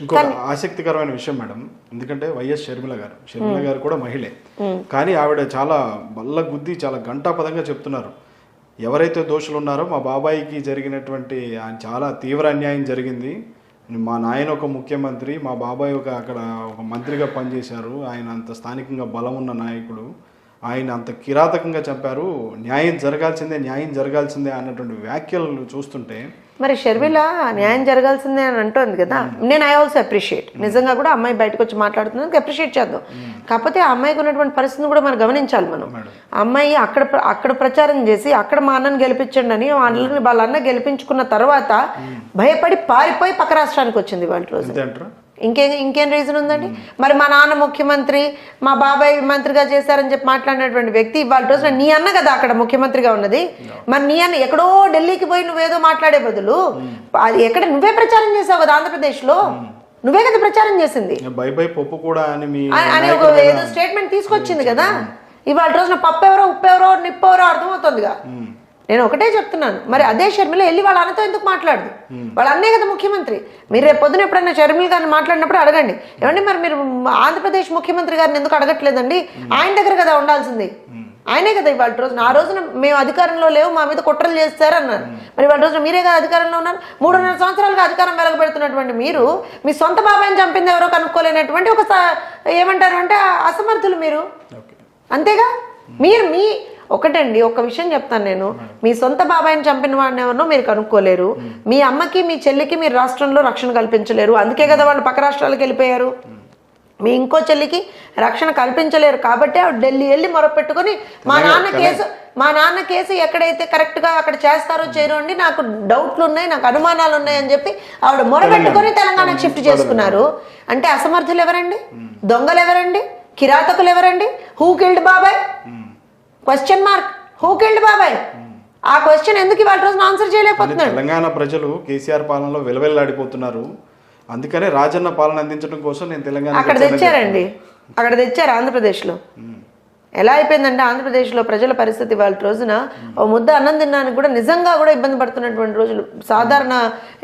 ఇంకో ఆసక్తికరమైన విషయం మేడం. ఎందుకంటే వైఎస్ షర్మిల గారు. షర్మిల గారు కూడా మహిళే. కానీ ఆవిడ చాలా బల్ల గుద్ది చాలా ఘంటాపదంగా చెప్తున్నారు. ఎవరైతే దోషులు ఉన్నారో మా బాబాయికి జరిగినటువంటి ఆయన చాలా తీవ్ర అన్యాయం జరిగింది. మా నాయన ఒక ముఖ్యమంత్రి మా బాబాయ్ ఒక అక్కడ ఒక మంత్రిగా పనిచేశారు. ఆయన అంత స్థానికంగా బలం ఉన్న నాయకుడు. ఆయన అంత కిరాతకంగా చంపారు. న్యాయం జరగాల్సిందే న్యాయం జరగాల్సిందే అన్నటువంటి వ్యాఖ్యలు చూస్తుంటే మరి షర్మిల న్యాయం జరగాల్సిందే అని అంటోంది కదా. నేను ఐ ఆల్సో అప్రిషియేట్ నిజంగా కూడా అమ్మాయి బయటకు వచ్చి మాట్లాడుతున్నందుకు అప్రిషియేట్ చేద్దాం. కాకపోతే ఆ అమ్మాయికి ఉన్నటువంటి పరిస్థితిని కూడా మనం గమనించాలి మనం. అమ్మాయి అక్కడ అక్కడ ప్రచారం చేసి అక్కడ మా అన్నని గెలిపించండి అని వాళ్ళని వాళ్ళ అన్న గెలిపించుకున్న తర్వాత భయపడి పారిపోయి పక్క రాష్ట్రానికి వచ్చింది వాళ్ళ రోజు. ఇంకేం ఇంకేం రీజన్ ఉందండి? మరి మా నాన్న ముఖ్యమంత్రి మా బాబాయ్ మంత్రిగా చేశారని చెప్పి మాట్లాడినటువంటి వ్యక్తి ఇవాళ రోజున నీ అన్న కదా అక్కడ ముఖ్యమంత్రిగా ఉన్నది. మరి నీ అన్న ఎక్కడో ఢిల్లీకి పోయి నువ్వేదో మాట్లాడే బదులు అది ఎక్కడ నువ్వే ప్రచారం చేసావు కదా ఆంధ్రప్రదేశ్లో? నువ్వే కదా ప్రచారం చేసింది. బై బై పప్పు కూడా అని అని- అని ఒక ఏదో స్టేట్మెంట్ తీసుకొచ్చింది కదా? ఇవాళ రోజున పప్పు ఎవరో ఉప్పు ఎవరో నిప్పు ఎవరో అర్థమవుతుందిగా. నేను ఒకటే చెప్తున్నాను. మరి అదే షర్మిల వెళ్ళి వాళ్ళ అన్నతో ఎందుకు మాట్లాడదు? వాళ్ళ అన్నే కదా ముఖ్యమంత్రి. మీరు రేపు పొద్దున ఎప్పుడైనా షర్మిల గారిని మాట్లాడినప్పుడు అడగండి. ఏమండి మరి మీరు ఆంధ్రప్రదేశ్ ముఖ్యమంత్రి గారిని ఎందుకు అడగట్లేదండి? ఆయన దగ్గర కదా ఉండాల్సింది. ఆయనే కదా ఇవాళ రోజున. ఆ రోజున మేము అధికారంలో లేవు మా మీద కుట్రలు చేస్తారు అన్నారు. మరి వాళ్ళ రోజున మీరే కదా అధికారంలో ఉన్నారు? మూడున్నర సంవత్సరాలుగా అధికారం వెలగబెడుతున్నటువంటి మీరు మీ సొంత బాబాయిని చంపింది ఎవరో కనుక్కోలేనటువంటి ఒక ఏమంటారు అంటే అసమర్థులు మీరు. అంతేగా? మీరు మీ ఒకటండి ఒక విషయం చెప్తాను నేను. మీ సొంత బాబాయిని చంపిన వాడిని ఎవరినో మీరు కనుక్కోలేరు. మీ అమ్మకి మీ చెల్లికి మీరు రాష్ట్రంలో రక్షణ కల్పించలేరు. అందుకే కదా వాళ్ళు పక్క రాష్ట్రాలకు వెళ్ళిపోయారు. మీ ఇంకో చెల్లికి రక్షణ కల్పించలేరు. కాబట్టి ఆవిడ ఢిల్లీ వెళ్ళి మొరపెట్టుకొని మా నాన్న కేసు మా నాన్న కేసు ఎక్కడైతే కరెక్ట్గా అక్కడ చేస్తారో చేయరు అండి నాకు డౌట్లు ఉన్నాయి నాకు అనుమానాలు ఉన్నాయి అని చెప్పి ఆవిడ మొరపెట్టుకొని తెలంగాణకు షిఫ్ట్ చేసుకున్నారు. అంటే అసమర్థులు ఎవరండి? దొంగలు ఎవరండి? కిరాతకులు ఎవరండి? హూ కిల్డ్ బాబాయ్? క్వశ్చన్ మార్క్ హూ కిల్డ్ బాబాయ్ ఆ క్వశ్చన్ ఎందుకు ఇవాళ రోజున ఆన్సర్ చేయలేకపోతున్నాడు? తెలంగాణ ప్రజలు కేసీఆర్ పాలనలో వెలవెల్లాడిపోతున్నారు. అందుకనే రాజన్న పాలన అందించడం కోసం నేను తెలంగాణ అక్కడ తెచ్చారండి. అక్కడ తెచ్చారు ఆంధ్రప్రదేశ్లో. ఎలా అయిపోయిందంటే ఆంధ్రప్రదేశ్లో ప్రజల పరిస్థితి వాళ్ళ రోజున ఓ ముద్ద అన్నం తినడానికి కూడా నిజంగా కూడా ఇబ్బంది పడుతున్నటువంటి రోజులు. సాధారణ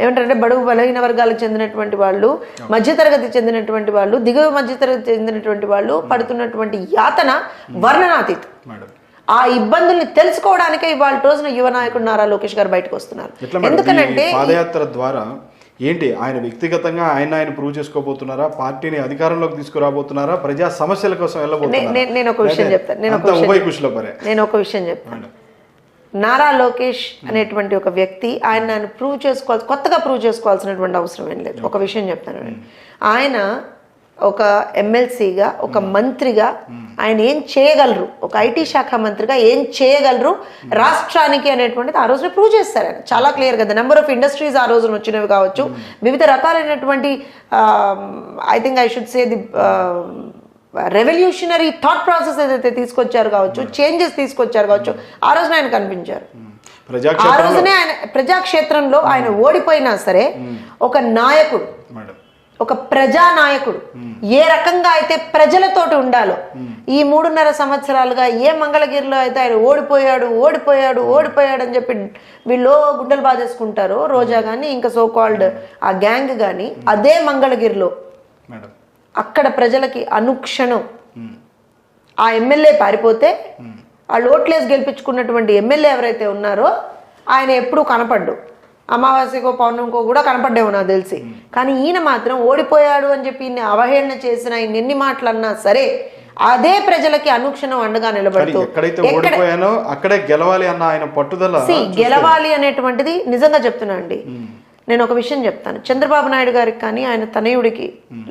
ఏమంటారంటే బడుగు బలహీన వర్గాలకు చెందినటువంటి వాళ్ళు మధ్యతరగతి చెందినటువంటి వాళ్ళు దిగువ మధ్యతరగతి చెందినటువంటి వాళ్ళు పడుతున్నటువంటి యాతన వర్ణనాతీతం. ఆ ఇబ్బందుల్ని తెలుసుకోవడానికే ఇవాళ రోజున యువ నాయకుడు నారా లోకేష్ గారు బయటకు వస్తున్నారు. ఎందుకనంటే ఈ పాదయాత్ర ద్వారా ఏంటి? ఆయన వ్యక్తిగతంగా ఆయన ఆయన ప్రూవ్ చేసుకోబోతున్నారా? పార్టీని అధికారంలోకి తీసుకురాబోతున్నారా? ప్రజా సమస్యల కోసం వెళ్ళబోతున్నారా? నేను ఒక విషయం చెప్తాను నేను ఒక విషయం నేను ఒక విషయం చెప్తాను నారా లోకేష్ అనేటువంటి ఒక వ్యక్తి ఆయన నన్ను ప్రూవ్ చేసుకోవాలి కొత్తగా ప్రూవ్ చేసుకోవాల్సినటువంటి అవసరం ఏం లేదు. ఒక విషయం చెప్తాను ఆయన ఒక ఎమ్మెల్సీగా ఒక మంత్రిగా ఆయన ఏం చేయగలరు? ఒక ఐటీ శాఖ మంత్రిగా ఏం చేయగలరు? రాష్ట్రానికి అనేటువంటిది ఆ రోజున ప్రూవ్ చేస్తారు ఆయన. చాలా క్లియర్ కదా నెంబర్ ఆఫ్ ఇండస్ట్రీస్ ఆ రోజున వచ్చినవి కావచ్చు. వివిధ రకాలైనటువంటి I think I should say the revolutionary thought process ఏదైతే తీసుకొచ్చారు కావచ్చు చేంజెస్ తీసుకొచ్చారు కావచ్చు ఆ రోజున ఆయన కనిపించారు. ఆ రోజునే ఆయన ప్రజాక్షేత్రంలో ఆయన ఓడిపోయినా సరే ఒక నాయకుడు ఒక ప్రజా నాయకుడు ఏ రకంగా అయితే ప్రజలతోటి ఉండాలో. ఈ మూడున్నర సంవత్సరాలుగా ఏ మంగళగిరిలో అయితే ఆయన ఓడిపోయాడు ఓడిపోయాడు ఓడిపోయాడు అని చెప్పి వీళ్ళు గుడ్డలు బాధేసుకుంటారో రోజా కానీ ఇంకా సో కాల్డ్ ఆ గ్యాంగ్ కానీ అదే మంగళగిరిలో. అక్కడ ప్రజలకి అనుక్షణం. ఆ ఎమ్మెల్యే పారిపోతే వాళ్ళు ఓట్లేసి గెలిపించుకున్నటువంటి ఎమ్మెల్యే ఎవరైతే ఉన్నారో ఆయన ఎప్పుడూ కనపడ్డు. అమావాస్యకో పౌర్ణమికో కూడా కనపడ్డేమో నాకు తెలిసి. కానీ ఈయన మాత్రం ఓడిపోయాడు అని చెప్పి ఈయన్ని అవహేళన చేసిన ఆయన ఎన్ని మాటలు అన్నా సరే అదే ప్రజలకి అనుక్షణం అండగా నిలబడుతూ ఎక్కడైతే ఎక్కడ ఓడిపోయానో అక్కడే గెలవాలి అన్న ఆయన పట్టుదల See, గెలవాలి అనేటువంటిది నిజంగా చెప్తున్నా అండి. నేను ఒక విషయం చెప్తాను. చంద్రబాబు నాయుడు గారికి కానీ ఆయన తనయుడికి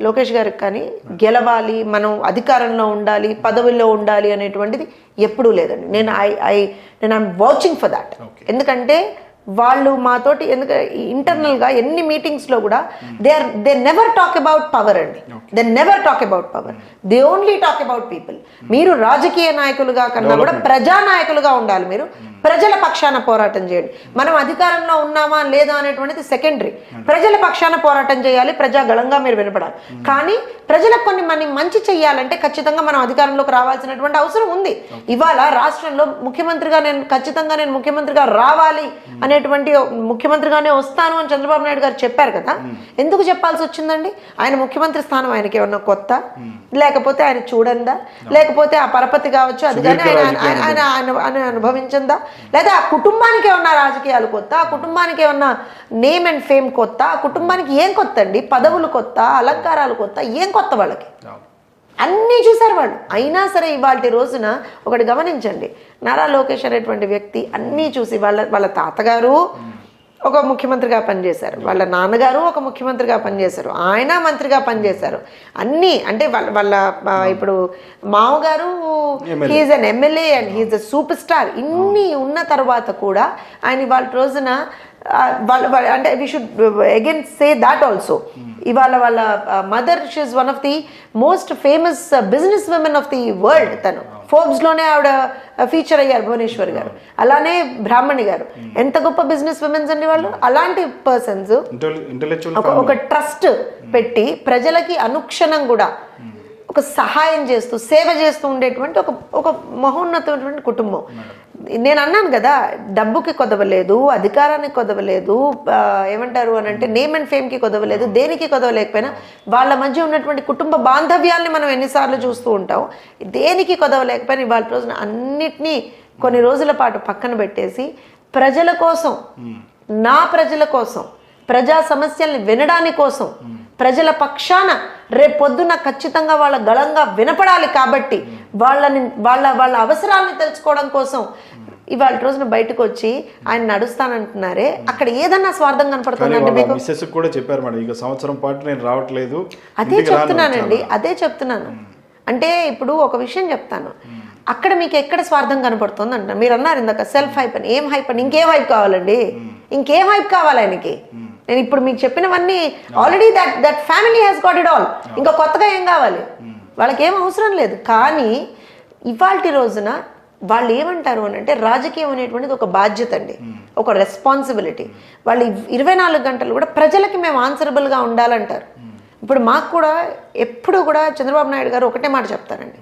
లోకేష్ గారికి కానీ గెలవాలి మనం అధికారంలో ఉండాలి పదవుల్లో ఉండాలి అనేటువంటిది ఎప్పుడూ లేదండి. నేను ఐ ఐ నేను ఐఎమ్ వాచింగ్ ఫర్ దాట్ ఎందుకంటే వాళ్ళు మాతోటి ఎందుకంటే ఇంటర్నల్గా ఎన్ని మీటింగ్స్లో కూడా they are they never talk about power అండి. They never talk about power they only talk about people మీరు రాజకీయ నాయకులుగా కన్నా కూడా ప్రజా నాయకులుగా ఉండాలి మీరు. ప్రజల పక్షాన పోరాటం చేయండి. మనం అధికారంలో ఉన్నామా లేదా అనేటువంటిది సెకండరీ ప్రజల పక్షాన పోరాటం చేయాలి ప్రజాగళంగా మీరు వినపడాలి. కానీ ప్రజలకు కొన్ని మన మంచి చెయ్యాలంటే ఖచ్చితంగా మనం అధికారంలోకి రావాల్సినటువంటి అవసరం ఉంది. ఇవాళ రాష్ట్రంలో ముఖ్యమంత్రిగా నేను ఖచ్చితంగా నేను ముఖ్యమంత్రిగా రావాలి అనే అనేటువంటి ముఖ్యమంత్రిగానే వస్తాను అని చంద్రబాబు నాయుడు గారు చెప్పారు కదా. ఎందుకు చెప్పాల్సి వచ్చిందండి? ఆయన ముఖ్యమంత్రి స్థానం ఆయనకి ఏమన్నా కొత్త? లేకపోతే ఆయన చూడందా? లేకపోతే ఆ పరపతి కావచ్చు అది కానీ ఆయన ఆయన అనుభవించిందా? లేదా ఆ కుటుంబానికి ఏమన్నా రాజకీయాలు కొత్త? ఆ కుటుంబానికి ఏమన్నా నేమ్ అండ్ ఫేమ్ కొత్త? ఆ కుటుంబానికి ఏం కొత్త అండి? పదవులు కొత్త అలంకారాలు కొత్త ఏం కొత్త వాళ్ళకి. అన్నీ చూశారు వాళ్ళు. అయినా సరే ఇవాళ రోజున ఒకటి గమనించండి. నారా లోకేష్ అనేటువంటి వ్యక్తి అన్నీ చూసి వాళ్ళ వాళ్ళ తాతగారు ఒక ముఖ్యమంత్రిగా పనిచేశారు. వాళ్ళ నాన్నగారు ఒక ముఖ్యమంత్రిగా పనిచేశారు. ఆయన మంత్రిగా పనిచేశారు. అన్నీ అంటే వాళ్ళ వాళ్ళ ఇప్పుడు మామగారు he's an MLA and he's a superstar ఇన్ని ఉన్న తర్వాత కూడా ఆయన వాళ్ళ రోజున వాళ్ళ అంటే we should again say that also ఇవాళ వాళ్ళ mother she's one of the most famous business women of the world తను. ఫోర్బ్స్లోనే ఆవిడ ఫీచర్ అయ్యారు భువనేశ్వర్ గారు. అలానే బ్రాహ్మణి గారు. ఎంత గొప్ప బిజినెస్ విమెన్స్ అండి వాళ్ళు? అలాంటి పర్సన్స్ ఒక ఒక ట్రస్ట్ పెట్టి ప్రజలకి అనుక్షణం కూడా ఒక సహాయం చేస్తూ సేవ చేస్తూ ఉండేటువంటి ఒక ఒక మహోన్నతమైనటువంటి కుటుంబం. నేను అన్నాను కదా డబ్బుకి కొదవలేదు అధికారానికి కొదవలేదు ఏమంటారు అని అంటే నేమ్ అండ్ ఫేమ్కి కొదవలేదు దేనికి కొదవలేకపోయినా వాళ్ళ మధ్య ఉన్నటువంటి కుటుంబ బాంధవ్యాల్ని మనం ఎన్నిసార్లు చూస్తూ ఉంటాం. దేనికి కొదవలేకపోయినా ఇవాళ రోజున అన్నిటినీ కొన్ని రోజుల పాటు పక్కన పెట్టేసి ప్రజల కోసం నా ప్రజల కోసం ప్రజా సమస్యల్ని వినడాని కోసం ప్రజల పక్షాన రేపొద్దున ఖచ్చితంగా వాళ్ళ గళంగా వినపడాలి కాబట్టి వాళ్ళని వాళ్ళ వాళ్ళ అవసరాలను తెలుసుకోవడం కోసం ఇవాళ రోజున బయటకు వచ్చి ఆయన నడుస్తానంటున్నారే. అక్కడ ఏదన్నా స్వార్థం కానీ కనపడుతుందంటే వాళ్ళ మీకు? మిస్సెస్ కూడా చెప్పారు మేడం ఇక సంవత్సరం పాటు నేను రావట్లేదు అదే చెప్తున్నానండి. అదే చెప్తున్నాను. అంటే ఇప్పుడు ఒక విషయం చెప్తాను. అక్కడ మీకు ఎక్కడ స్వార్థం కనపడుతుంది అంట మీరు అన్నారు ఇందాక సెల్ఫ్ హైప్ అని. ఏం హైప్ అని? ఇంకేం హైప్ కావాలండి. ఇంకేం హైప్ కావాలి ఆయనకి? నేను ఇప్పుడు మీకు చెప్పినవన్నీ already that that family has got it all ఇంకా కొత్తగా ఏం కావాలి? వాళ్ళకి ఏం అవసరం లేదు. కానీ ఇవాల్టి రోజున వాళ్ళు ఏమంటారు అని అంటే రాజకీయం అనేటువంటిది ఒక బాధ్యత అండి. ఒక రెస్పాన్సిబిలిటీ వాళ్ళు ఇరవై నాలుగు గంటలు కూడా ప్రజలకి మేము ఆన్సరబుల్గా ఉండాలంటారు. ఇప్పుడు మాకు కూడా ఎప్పుడు కూడా చంద్రబాబు నాయుడు గారు ఒకటే మాట చెప్తారండి.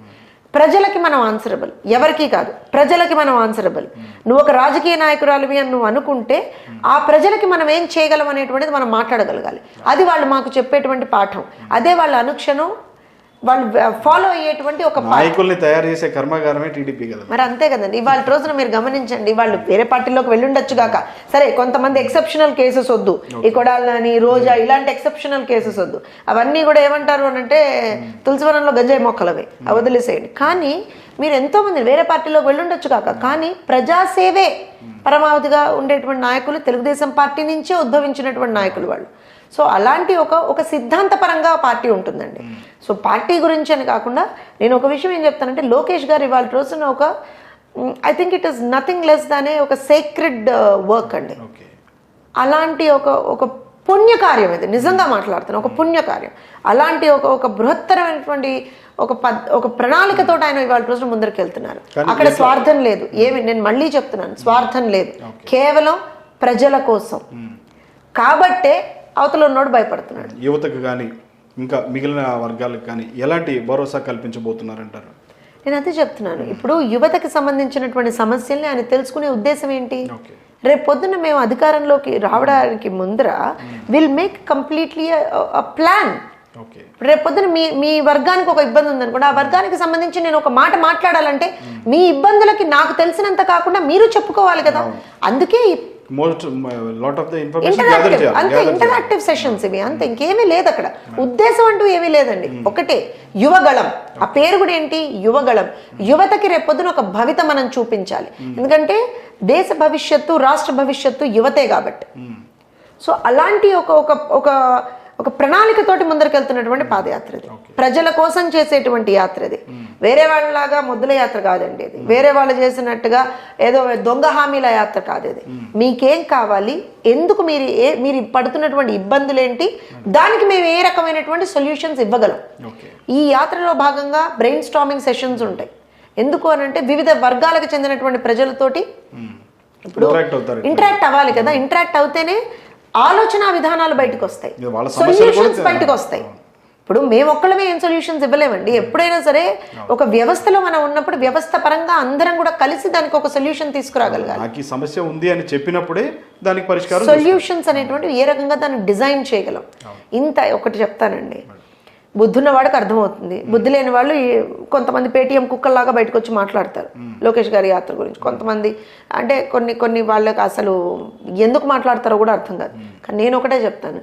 ప్రజలకి మనం ఆన్సరబుల్ ఎవరికి కాదు. ప్రజలకి మనం ఆన్సరబుల్ నువ్వు ఒక రాజకీయ నాయకురాలివి అని నువ్వు అనుకుంటే ఆ ప్రజలకి మనం ఏం చేయగలం అనేటువంటిది మనం మాట్లాడగలగాలి. అది వాళ్ళు మాకు చెప్పేటువంటి పాఠం. అదే వాళ్ళ అనుక్షణం వాళ్ళు ఫాలో అయ్యేటువంటి ఒక నాయకుల్ని తయారు చేసే కర్మాగారమే టీడీపీ కదా. మరి అంతే కదండి. ఇవాళ రోజున మీరు గమనించండి వాళ్ళు వేరే పార్టీలోకి వెళ్ళుండొచ్చు గాక. సరే కొంతమంది ఎక్సెప్షనల్ కేసెస్ వద్దు. ఈ కొడాలని రోజా ఇలాంటి ఎక్సెప్షనల్ కేసెస్ వద్దు. అవన్నీ కూడా ఏమంటారు అని అంటే తులసివనంలో గంజాయి మొక్కలవి. అవి వదిలేసేయండి కానీ మీరు ఎంతో మంది వేరే పార్టీలోకి వెళ్ళుండొచ్చు కాక కానీ ప్రజాసేవే పరమావధిగా ఉండేటువంటి నాయకులు తెలుగుదేశం పార్టీ నుంచే ఉద్భవించినటువంటి నాయకులు వాళ్ళు. సో అలాంటి ఒక ఒక సిద్ధాంతపరంగా పార్టీ ఉంటుందండి. సో పార్టీ గురించి అని కాకుండా నేను ఒక విషయం ఏం చెప్తానంటే లోకేష్ గారు ఇవాళ రోజున ఒక I think it is nothing less than ఒక సేక్రెడ్ వర్క్ అండి. ఓకే. అలాంటి ఒక ఒక పుణ్యకార్యం ఇది. నిజంగా మాట్లాడుతాను ఒక పుణ్యకార్యం. అలాంటి ఒక ఒక బృహత్తరమైనటువంటి ఒక పద్ ఒక ప్రణాళికతో ఆయన ఇవాళ రోజున ముందరికి వెళ్తున్నారు. అక్కడ స్వార్థం లేదు. ఏమి నేను మళ్ళీ చెప్తున్నాను స్వార్థం లేదు. కేవలం ప్రజల కోసం. కాబట్టే అవతల ఉన్నోడు భయపడుతున్నాడు. యువతకు కానీ ఇంకా మిగిలిన వర్గాలకు కానీ ఎలాంటి భరోసా కల్పించబోతున్నారంటారు? నేను అదే చెప్తున్నాను. ఇప్పుడు యువతకి సంబంధించినటువంటి సమస్యల్ని ఆయన తెలుసుకునే ఉద్దేశం ఏంటి? రేపు పొద్దున్న మేము అధికారంలోకి రావడానికి ముందర విల్ మేక్ కంప్లీట్లీ ప్లాన్ రేపు పొద్దున మీ మీ వర్గానికి ఒక ఇబ్బంది ఉందనుకోండి ఆ వర్గానికి సంబంధించి నేను ఒక మాట మాట్లాడాలంటే మీ ఇబ్బందులకి నాకు తెలిసినంత కాకుండా మీరు చెప్పుకోవాలి కదా. అందుకే most lot of the information gather interactive చేయాలి అంతే. ఇంటరాక్టివ్ సెషన్స్ ఇవి అంతే ఇంకేమీ లేదు అక్కడ ఉద్దేశం అంటూ ఏమీ లేదండి. ఒకటే యువగళం. ఆ పేరు కూడా ఏంటి? యువగళం. యువతకి రేపొద్దున ఒక భవిత మనం చూపించాలి. ఎందుకంటే దేశ భవిష్యత్తు రాష్ట్ర భవిష్యత్తు యువతే కాబట్టి. సో అలాంటి ఒక ఒక ఒక ఒక ప్రణాళికతోటి ముందరికెళ్తున్నటువంటి పాదయాత్ర ఇది ప్రజల కోసం చేసేటువంటి యాత్ర ఇది వేరే వాళ్ళలాగా ముద్దుల యాత్ర కాదండి ఇది. వేరే వాళ్ళు చేసినట్టుగా ఏదో దొంగ హామీల యాత్ర కాదు ఇది మీకేం కావాలి? ఎందుకు మీరు ఏ మీరు పడుతున్నటువంటి ఇబ్బందులు ఏంటి దానికి మేము ఏ రకమైనటువంటి సొల్యూషన్స్ ఇవ్వగలం. ఈ యాత్రలో భాగంగా బ్రెయిన్ స్టామింగ్ సెషన్స్ ఉంటాయి. ఎందుకు అని అంటే వివిధ వర్గాలకు చెందినటువంటి ప్రజలతోటి ఇప్పుడు ఇంటరాక్ట్ అవ్వాలి కదా. ఇంటరాక్ట్ అవుతేనే ఆలోచన విధానాలు బయటకు వస్తాయి సొల్యూషన్స్ బయటకు వస్తాయి ఇప్పుడు మేము ఒక్కళ్ళమే ఏం సొల్యూషన్స్ ఇవ్వలేమండి. ఎప్పుడైనా సరే ఒక వ్యవస్థలో మనం ఉన్నప్పుడు వ్యవస్థ పరంగా అందరం కూడా కలిసి దానికి ఒక సొల్యూషన్ తీసుకురాగలగాలి. నాకు ఈ సమస్య ఉంది అని చెప్పినప్పుడే దానికి పరిష్కారం సొల్యూషన్స్ అనేటువంటివి ఏ రకంగా దాన్ని డిజైన్ చేయగలం? ఇంత ఒకటి చెప్తానండి. బుద్ధున్న వాడికి అర్థమవుతుంది బుద్ధి లేని వాళ్ళు కొంతమంది పేటీఎం కుక్కల్లాగా బయటకు వచ్చి మాట్లాడతారు లోకేష్ గారి యాత్ర గురించి. కొంతమంది అంటే కొన్ని కొన్ని వాళ్ళకి అసలు ఎందుకు మాట్లాడతారో కూడా అర్థం కాదు. కానీ నేను ఒకటే చెప్తాను.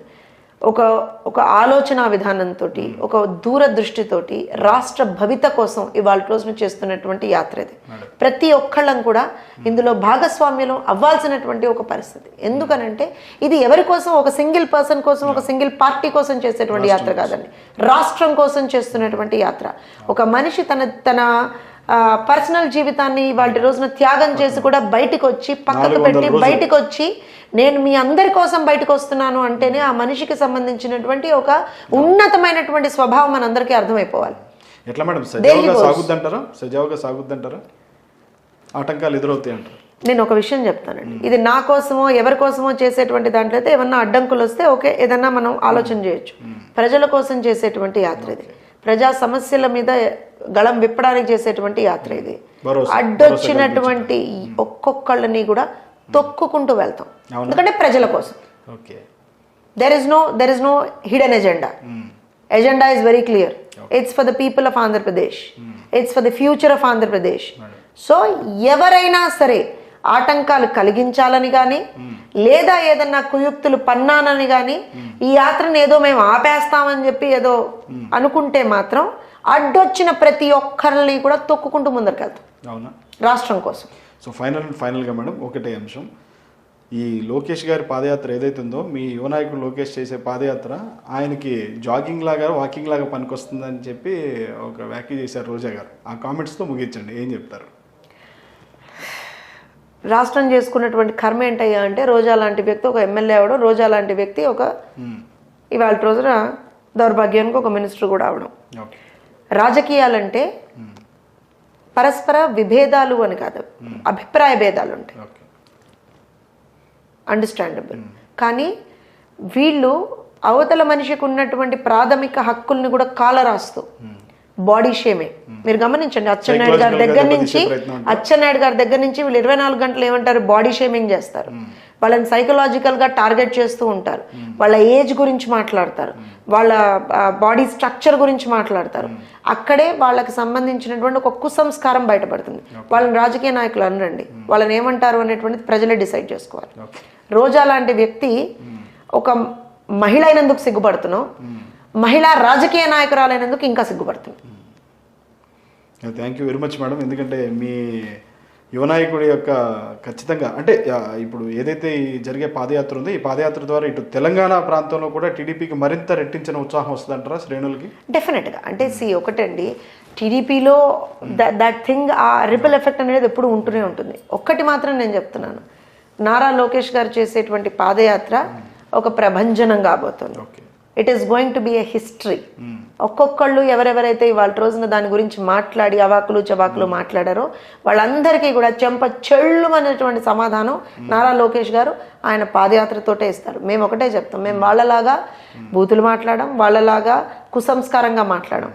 ఒక ఒక ఆలోచన విధానంతో ఒక దూరదృష్టితోటి రాష్ట్ర భవిత కోసం ఇవాళ రోజున చేస్తున్నటువంటి యాత్ర ఇది. ప్రతి ఒక్కళ్ళం కూడా ఇందులో భాగస్వామ్యం అవ్వాల్సినటువంటి ఒక పరిస్థితి. ఎందుకనంటే ఇది ఎవరి కోసం? ఒక సింగిల్ పర్సన్ కోసం ఒక సింగిల్ పార్టీ కోసం చేసేటువంటి యాత్ర కాదండి. రాష్ట్రం కోసం చేస్తున్నటువంటి యాత్ర. ఒక మనిషి తన తన పర్సనల్ జీవితాన్ని వాటి రోజున త్యాగం చేసి కూడా బయటికి వచ్చి పక్కకు పెట్టి బయటికి వచ్చి నేను మీ అందరి కోసం బయటకు వస్తున్నాను అంటేనే ఆ మనిషికి సంబంధించినటువంటి ఒక ఉన్నతమైనటువంటి స్వభావం మనందరికీ అర్థమైపోవాలి. ఎట్లా మేడం? సజావుగా సాగుద్దంటారా? సజావుగా సాగుద్దంటారా? ఆటంకాలు ఎదురవుతాయి అంటారు. నేను ఒక విషయం చెప్తానండి. ఇది నా కోసమో ఎవరి కోసమో చేసేటువంటి దాంట్లో అయితే ఏమన్నా అడ్డంకులు వస్తే ఓకే ఏదన్నా మనం ఆలోచన చేయొచ్చు. ప్రజల కోసం చేసేటువంటి యాత్ర ఇది. ప్రజా సమస్యల మీద గళం విప్పడానికి చేసేటువంటి యాత్ర ఇది. అడ్డొచ్చినటువంటి ఒక్కొక్కళ్ళని కూడా తొక్కుకుంటూ వెళ్తాం. ఎందుకంటే ప్రజల కోసం. There is no there is no hidden agenda agenda is very clear it's for the people of Andhra Pradesh it's for the future of Andhra Pradesh so ఎవరైనా సరే ఆటంకాలు కలిగించాలని కానీ లేదా ఏదన్నా కుయుక్తులు పన్నానని కానీ ఈ యాత్రను ఏదో మేము ఆపేస్తామని చెప్పి ఏదో అనుకుంటే మాత్రం అడ్డొచ్చిన ప్రతి ఒక్కరిని కూడా తొక్కుకుంటూ ముందరికెళ్తాం. అవునా? రాష్ట్రం కోసం. సో ఫైనల్ ఫైనల్గా మేడం ఒకటే అంశం. ఈ లోకేష్ గారి పాదయాత్ర ఏదైతే ఉందో మీ యువ నాయకుడు లోకేష్ చేసే పాదయాత్ర ఆయనకి జాగింగ్ లాగా వాకింగ్ లాగా పనికొస్తుందని చెప్పి ఒక వ్యాఖ్య చేశారు రోజా గారు. ఆ కామెంట్స్తో ముగించండి ఏం చెప్తారు? రాష్ట్రం చేసుకున్నటువంటి కర్మ ఏంటయ్యా అంటే రోజా లాంటి వ్యక్తి ఒక ఎమ్మెల్యే అవడం రోజా లాంటి వ్యక్తి ఒక మ్మ్. ఇవాళ రోజున దౌర్భాగ్యానికి ఒక మినిస్టర్ కూడా అవడం. రాజకీయాలంటే పరస్పర విభేదాలు అని కాదు అభిప్రాయ భేదాలు ఉంటాయి. అండర్స్టాండబుల్ కానీ వీళ్ళు అవతల మనిషికి ఉన్నటువంటి ప్రాథమిక హక్కుల్ని కూడా కాలరాస్తూ బాడీ షేమే. మీరు గమనించండి అచ్చెన్నాయుడు గారి దగ్గర నుంచి అచ్చెన్నాయుడు గారి దగ్గర నుంచి వీళ్ళు ఇరవై నాలుగు గంటలు ఏమంటారు? బాడీ షేమింగ్ చేస్తారు. వాళ్ళని సైకలాజికల్గా టార్గెట్ చేస్తూ ఉంటారు. వాళ్ళ ఏజ్ గురించి మాట్లాడతారు. వాళ్ళ బాడీ స్ట్రక్చర్ గురించి మాట్లాడతారు. అక్కడే వాళ్ళకి సంబంధించినటువంటి ఒక కుసంస్కారం బయటపడుతుంది. వాళ్ళని రాజకీయ నాయకులు అనరండి. వాళ్ళని ఏమంటారు అనేటువంటిది ప్రజలే డిసైడ్ చేసుకోవాలి. రోజా లాంటి వ్యక్తి ఒక మహిళ అయినందుకు సిగ్గుపడుతున్నాం. మహిళా రాజకీయ నాయకురాలైనందుకు ఇంకా సిగ్గుపడుతున్నాం thank you very much madam ఎందుకంటే మీ యువ నాయకుడి యొక్క ఖచ్చితంగా అంటే ఇప్పుడు ఏదైతే ఈ జరిగే పాదయాత్ర ఉందో ఈ పాదయాత్ర ద్వారా ఇటు తెలంగాణ ప్రాంతంలో కూడా టీడీపీకి మరింత రెట్టించిన ఉత్సాహం వస్తుందంటారా శ్రేణులకి? డెఫినెట్గా అంటే సి ఒకటండి టీడీపీలో దట్ థింగ్ ఆ రిపల్ ఎఫెక్ట్ అనేది ఎప్పుడు ఉంటూనే ఉంటుంది. ఒక్కటి మాత్రం నేను చెప్తున్నాను. నారా లోకేష్ గారు చేసేటువంటి పాదయాత్ర ఒక ప్రభంజనం కాబోతుంది. Okay it is going to be a history ఒక్కొక్కళ్ళు ఎవరెవరైతే ఇవాళ రోజున దాని గురించి మాట్లాడి అవాకులు చవాకులు మాట్లాడారో వాళ్ళందరికీ కూడా చెంప చెళ్ళు అనేటువంటి సమాధానం నారా లోకేష్ గారు ఆయన పాదయాత్రతోటే ఇస్తారు. మేము ఒకటే చెప్తాం. మేము వాళ్ళలాగా బూతులు మాట్లాడడం వాళ్ళలాగా కుసంస్కారంగా మాట్లాడడం.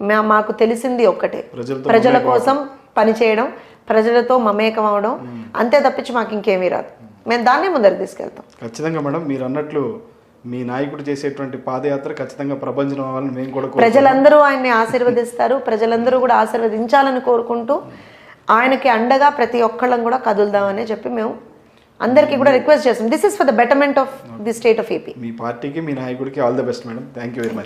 మా- మాకు తెలిసింది ఒక్కటే. ప్రజల కోసం పనిచేయడం ప్రజలతో మమేకం అవడం అంతే తప్పించి మాకు ఇంకేమీ రాదు. మేము దాన్నే ముందరికి తీసుకెళ్తాం. ఖచ్చితంగా మేడం మీరు అన్నట్లు మీ నాయకుడు చేసేటువంటి పాదయాత్ర ఖచ్చితంగా ప్రభంజనం అవ్వాలని మేము కూడా. ప్రజలందరూ ఆయన్ని ఆశీర్వదిస్తారు. ప్రజలందరూ కూడా ఆశీర్వదించాలని కోరుకుంటూ ఆయనకి అండగా ప్రతి ఒక్కళ్ళం కూడా కదులుదామని చెప్పి మేము అందరికీ కూడా రిక్వెస్ట్ చేస్తాం this is for the betterment of the state of AP మీ పార్టీకి మీ నాయకుడికి all the best madam thank you very much